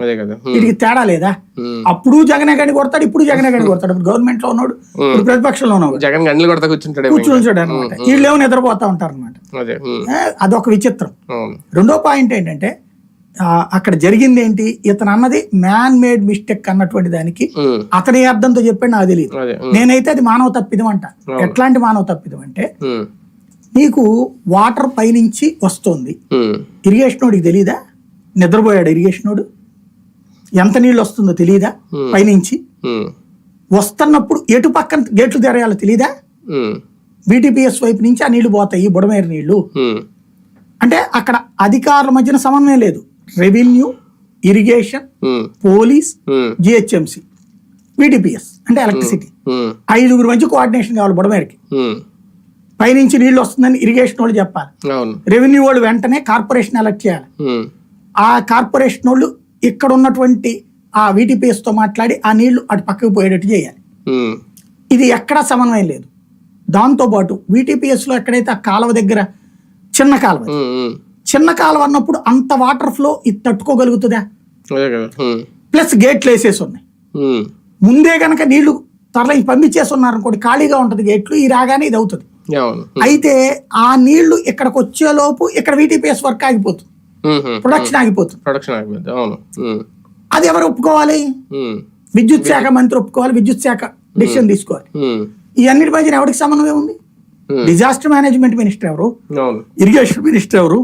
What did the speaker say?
అదే కదా. ఉమ్, వీటికి తేడా లేదా. అప్పుడు జగనే గని కొడతాడు ఇప్పుడు జగనే గని కొడతాడు? గవర్నమెంట్లో ఉన్నాడు ఇప్పుడు ప్రతిపక్షంలో ఉన్నాడు. జగన్ గంటలు కొడతా కూర్చుంటాడు కూర్చొని అనమాట వీళ్ళేమో నిద్రపోతా ఉంటారు అనమాట అదొక విచిత్రం. రెండో పాయింట్ ఏంటంటే అక్కడ జరిగింది ఏంటి? ఇతను అన్నది మ్యాన్ మేడ్ మిస్టేక్ అన్నటువంటి దానికి అతని అర్థంతో చెప్పాడు నాకు తెలియదు నేనైతే అది మానవ తప్పిదం అంట ఎట్లాంటి మానవ తప్పిదం అంటే నీకు వాటర్ పైనుంచి వస్తుంది. ఇరిగేషన్ వాడికి తెలియదా నిద్రపోయాడు ఇరిగేషన్ వాడు. ఎంత నీళ్ళు వస్తుందో తెలియదా పైనుంచి? వస్తున్నప్పుడు ఎటు పక్కన గేట్లు తెరయాలో తెలియదా బీటీపీఎస్ వైపు నుంచి ఆ నీళ్ళు పోతాయి బుడమేరు నీళ్ళు. అంటే అక్కడ అధికారుల మధ్యన సమన్వయం లేదు. Revenue irrigation police GHMC BTPS అంటే ఎలక్ట్రిసిటీ. ఐదుగురు మధ్య కోఆర్డినేషన్ కావాలి బుడమేరకి. పైనుంచి నీళ్ళు వస్తుందని ఇరిగేషన్ వాళ్ళు చెప్పాలి. రెవెన్యూ వాళ్ళు వెంటనే కార్పొరేషన్ ఎలక్ట్ చేయాలి. ఆ కార్పొరేషన్ వాళ్ళు ఇక్కడ ఉన్నటువంటి ఆ VTPS తో మాట్లాడి ఆ నీళ్ళు అటు పక్కకు పోయేటట్టు చేయాలి. ఇది ఎక్కడా సమన్వయం లేదు. దాంతోపాటు VTPS లో ఎక్కడైతే ఆ కాలువ దగ్గర చిన్న కాలువ చిన్న కాలువ అన్నప్పుడు అంత వాటర్ ఫ్లో ఇది తట్టుకోగలుగుతుందా? ప్లస్ గేట్లు వేసేసి ఉన్నాయి. ముందే గనక నీళ్ళు తరలి పంపించేసి ఉన్నారు అనుకోండి ఖాళీగా ఉంటుంది గేట్లు ఈ రాగానే ఇది అవుతుంది. అయితే ఆ నీళ్ళు ఇక్కడికి వచ్చేలోపు ఇక్కడ వీటీపీఎస్ వర్క్ ఆగిపోతుంది. ప్రొడక్షన్ ఆగిపోతుంది. ప్రొడక్షన్ ఆగిపోద్ది అవును. అది ఎవరు ఒప్పుకోవాలి? విద్యుత్ శాఖ మంత్రి ఒప్పుకోవాలి విద్యుత్ శాఖ డిసిషన్ తీసుకోవాలి. ఈ అన్నిటి మధ్యన ఎవరికి సమన్వయం ఉంది. డిజాస్టర్ మేనేజ్మెంట్ మినిస్టర్ ఎవరు? ఇరిగేషన్ మినిస్టర్ ఎవరు.